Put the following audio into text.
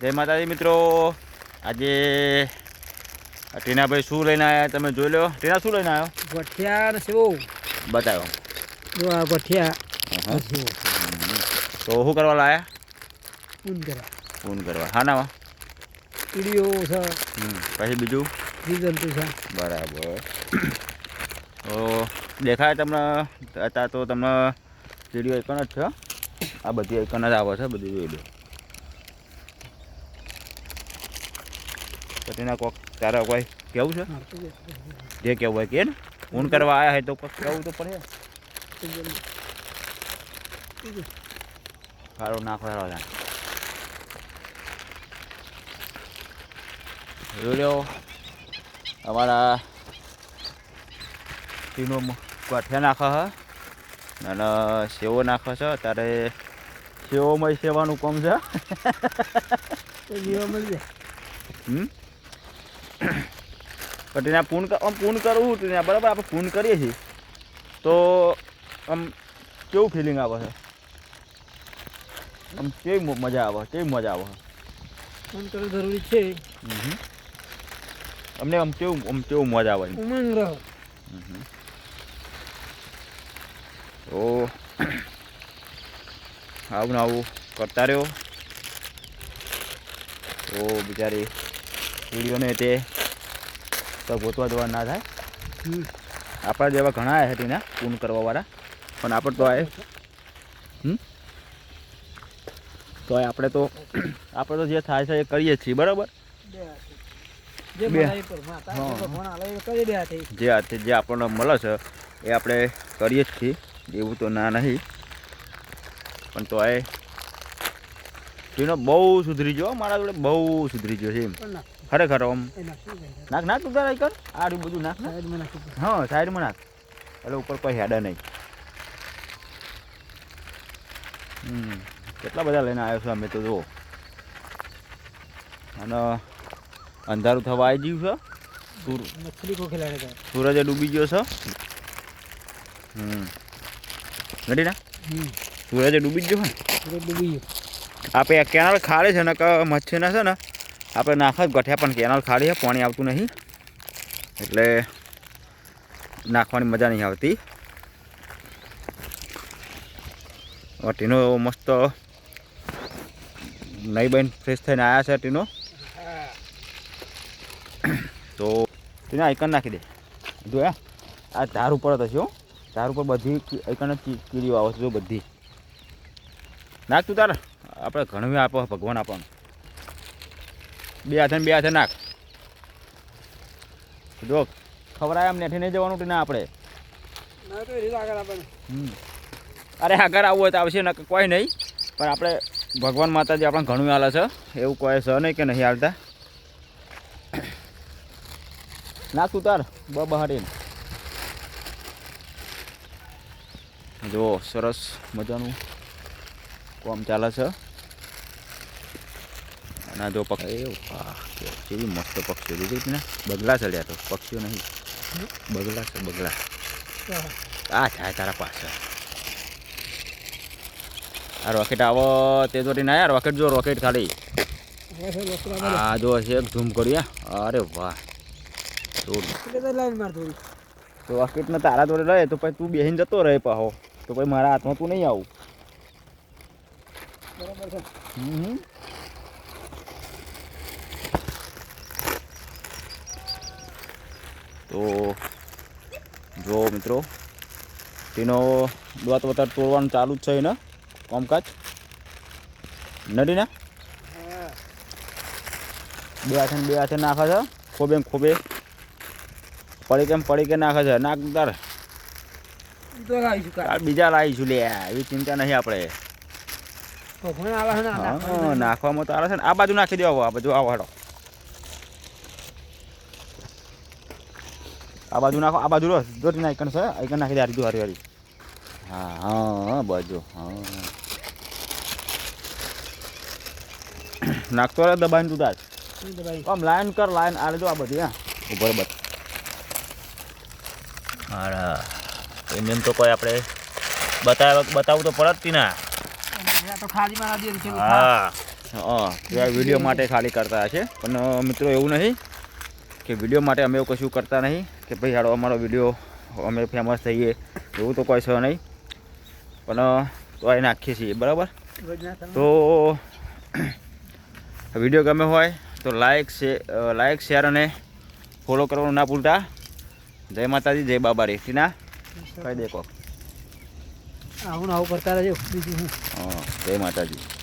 જય માતાજી મિત્રો. આજે ટીનાભાઈ શું લઈને આવ્યા તમે જોઈ લો. ટીના શું લઈને આવ્યો ગઠિયા શું બતાવો. જો આ ગઠિયા. તો શું કરવા લાયા? ઊન કરવા. ફોન કરવા. હા ના કીડીઓ છે પછી બીજું? જીવજંતુ છે. બરાબર. તો દેખાય તમને અત્યારે તો તમને વીડિયો એકન જ છે આ બધી એકન જ આવે છે બધી જોઈ લો તો તેના કોક તારા કોઈ કેવું છે જે કેવું હોય કે ને ફોન કરવા આવ્યા હોય તો કોક કેવું તો પડે સારો નાખો સારો છે જોઈ અમારા ટીનો ગાંઠિયા નાખે છે અને સેવો નાખે છે ત્યારે સેવોમાં સેવાનું કામ છે જીવા મળી જાય હમ પણ તેને પૂન આમ પૂન કરવું ત્યાં બરાબર આપણે પૂન કરીએ છીએ. તો આમ કેવું ફિલિંગ આવે છે? આમ કેવી મજા આવે કેવી મજા આવે? ઊન કરવું જરૂરી છે. અમને આમ કેવું આમ કેવું મજા આવે ઉમંગ રહો. તો આવું ને આવું કરતા રહ્યો. તો બિચારી કીડીઓને તે ગોતવા જવા ના થાય. આપણા જેવા ઘણા આવ્યા છે તેના પૂન કરવાવાળા. પણ આપણે તો આ તો આપણે તો આપણે તો જે થાય છે એ કરીએ છીએ બરાબર? જે હાથે. જે આપણને મળે છે એ આપણે કરીએ જ છીએ. એવું તો ના નહીં. પણ તો એ તેનો બહુ સુધરી ગયો મારા જોડે બહુ સુધરી ગયો છે એમ. ખરેખર એ નાખ નાખ તું તારા કર. આડું બધું નાખ હા સાઈડમાં નાખ. એટલે ઉપર કોઈ હેડા નહીં. હમ કેટલા બધા લઈને આવ્યો છું અમે તો જુઓ. અને અંધારું થવા આવી ગયું છે. સૂરજે ડૂબી ગયો છે. હમ. રેડી ના. સૂરજે ડૂબી ગયો છે આપણે કેનાલ ખાડે છે ને મચ્છીના છે ને આપણે નાખા જ ગઠ્યા, પણ કેનાલ ખાલી છે, પાણી આવતું નહીં. એટલે નાખવાની મજા નહીં આવતી. ટીનો મસ્ત નહીં બેન ફ્રેશ થઈને આવ્યા છે ટીનો તો ટીના આઈકન નાખી દે. જોયા આ ધાર ઉપર જ હશે ધાર ઉપર બધી આઈકન કીડીઓ આવે છે, જો બધી. નાખ તું તારે. આપણે ઘણું આપો, ભગવાન આપણને બે હાથે બે હાથે નાખ. જો ખવડાય એમ નેઠી નહીં જવાનું ના આપણે. અરે આગળ આવવું હોય તો આવશે ને કોઈ નહીં. પણ આપણે ભગવાન માતાજી આપણને ઘણું હાલે છે. એવું કોઈ છે નહીં કે નહીં હાલતા. નાખ તું તાર બ બહાડીને જો સરસ મજાનું કોમ ચાલે છે. અને જો પક્ષી. કેવી મસ્ત પક્ષીઓ દીધી ને? બગલા ચડ્યા તો, પક્ષીઓ નહીં. બગલા છે, બગલા. આ થાય તારા પાસે. આ રોકેટ આવો, તે તો ના યાર રોકેટ જો રોકેટ ખાલી. આ જો એક ઝૂમ કર્યું અરે વાહ. તો રોકેટ ને તારા જોડે રહે તો પછી તું બેહીને જતો રહે પાહો. તો પછી મારા હાથમાં તું નહીં આવું. બરાબર છે. હમ. તો જો મિત્રો તેનો દોત વતાર તોડવાનું ચાલુ જ છે એને કામકાજ. નડી ને બે હાથે બે હાથે નાખે છે ખોબે ખોબે. પડી કેમ પડી કે નાખે છે? નાખ તાર. બીજા લાવીશું લે એવી ચિંતા નહીં આપણે. નાખવામાં તો આવે છે ને. આ બાજુ નાખી દેવા આ બાજુ આવો હાડો. આ બાજુ નાખો આ બાજુ રો જોતી આઈકન છે આઈકન નાખી દે હારી દો હારી હારી હા હા બાજુ હા. નાખતો રહે દબાઈને તું તાર. આમ લાઈન કર લાઈન. આ લેજો આ બધી હા. ઉપર બસ. મારા એમને તો કોઈ આપણે બતાવ બતાવવું તો પડત તી ના. આ આ છે. હા. હા વીડિયો માટે ખાલી કરતા હશે. પણ મિત્રો એવું નહીં કે વીડિયો માટે અમે એવું કશું કરતા નહીં. કે ભાઈ હાડો અમારો વીડિયો અમે ફેમસ થઈએ એવું તો કોઈ છે નહીં. પણ તો એ નાખીએ છીએ બરાબર. તો વીડિયો ગમે હોય તો લાઈક શેર લાઈક શેર અને ફોલો કરવાનું ના ભૂલતા. જય માતાજી જય બાબા રેતીના કહી દે કોક આવું આવું કરતા રહેજો બીજું હા જય માતાજી.